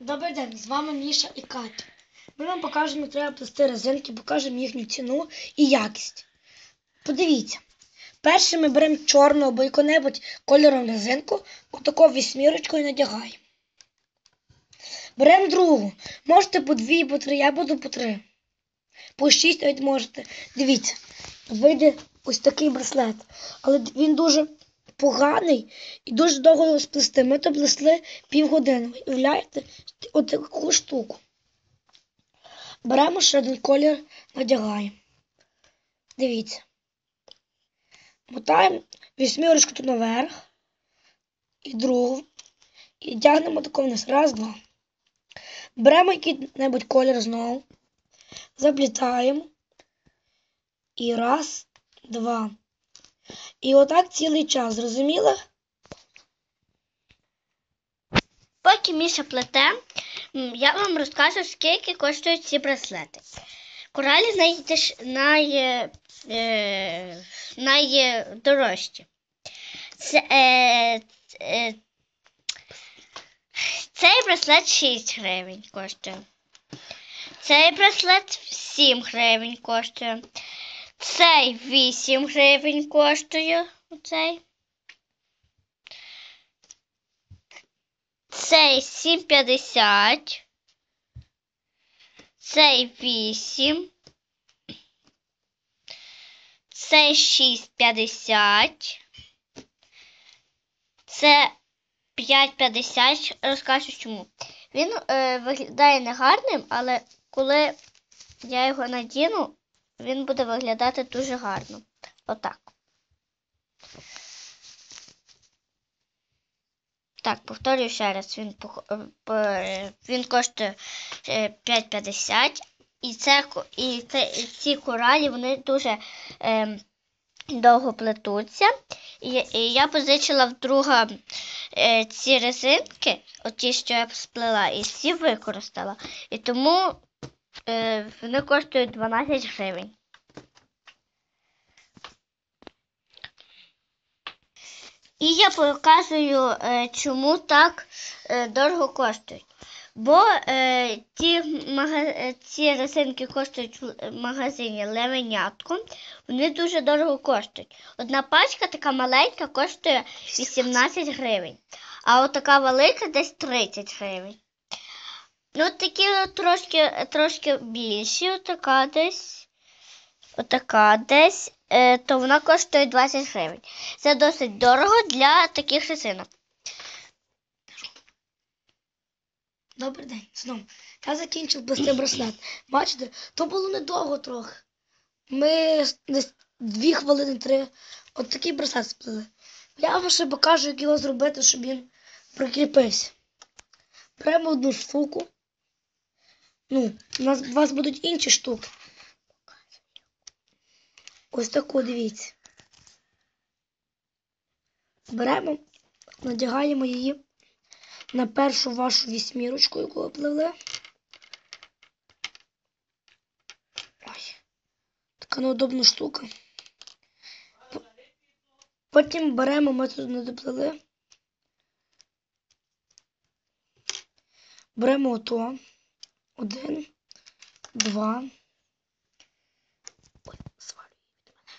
Добрий день, з вами Міша і Катя. Ми вам покажемо, як треба плести резинки, покажемо їхню ціну і якість. Подивіться. Перше ми беремо чорну або яку-небудь кольором резинку, отаку вісьмірочкою надягаємо. Беремо другу. Можете по дві, по три, я буду по три. По шість навіть можете. Дивіться, вийде ось такий браслет. Але він дуже поганий і дуже довго його сплести. Ми то плесли півгодини. Уявляєте? От таку штуку. Беремо ще один колір, надягаємо. Дивіться. Мотаємо вісьмірочку тут наверх і другу. І тягнемо тако вниз. Раз, два. Беремо який-небудь колір знову. Заплітаємо. І раз, два. І отак цілий час, зрозуміли? Поки Міша плете, я вам розкажу, скільки коштують ці браслети. Коралі знайдеш най, е, найдорожчі. Це, е, е, цей браслет 6 гривень коштує. Цей браслет 7 гривень коштує. Цей 8 гривень коштує. Оцей. Цей 7,50. Цей 8. Цей 6,50. Це 5,50. Розкажу чому. Він е, виглядає негарним, але коли я його надіну, він буде виглядати дуже гарно. Отак. Так, повторюю ще раз, він, е, він коштує е, 5,50. І, це, і, це, і ці коралі вони дуже е, довго плетуться. І, і я позичила в друга е, ці резинки, оті, що я сплела, і всі використала. І тому е, вони коштують 12 гривень. І я показую, е, чому так е, дорого коштують. Бо е, ті, мага... е, ці резинки коштують в магазині Левенятко, вони дуже дорого коштують. Одна пачка така маленька коштує 18 гривень, а от така велика десь 30 гривень. Ну, такі трошки, трошки більші, отака десь, отака десь, е, то вона коштує 20 гривень. Це досить дорого для таких резинок. Добрий день, знову. Я закінчив плести браслет. Бачите, то було недовго трохи. Ми десь дві хвилини, три. От такий браслет сплели. Я вам ще покажу, як його зробити, щоб він прикріпився. Беремо одну штуку. Ну, у нас у вас будуть інші штуки. Ось таку, дивіться. Беремо, надягаємо її на першу вашу вісьмірочку, яку ви. Ой, така неудобна штука. Потім беремо, ми тут не доплили. Беремо ото. Один, два. Ой, свалює від мене.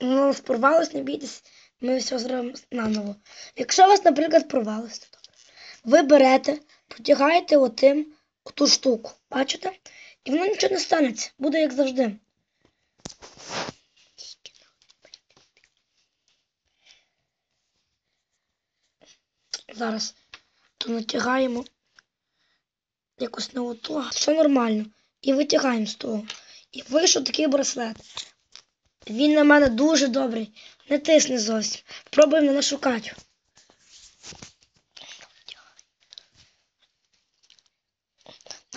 Ну, у нас порвалось, не бійтесь, ми все зробимо наново. Якщо у вас, наприклад, порвалось, то добре. Ви берете, протягаєте отим оту штуку, бачите? І воно нічого не станеться, буде як завжди. Зараз то натягаємо якось на оту, все нормально. І витягаємо з того. І вийшов такий браслет. Він на мене дуже добрий. Не тисне зовсім. Пробуємо на нашу Катю.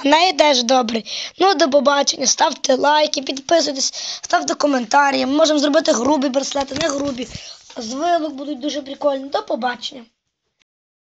На неї теж добрий. Ну, до побачення. Ставте лайки, підписуйтесь, ставте коментарі. Ми можемо зробити грубі браслети, не грубі. З вилок будуть дуже прикольні. До побачення.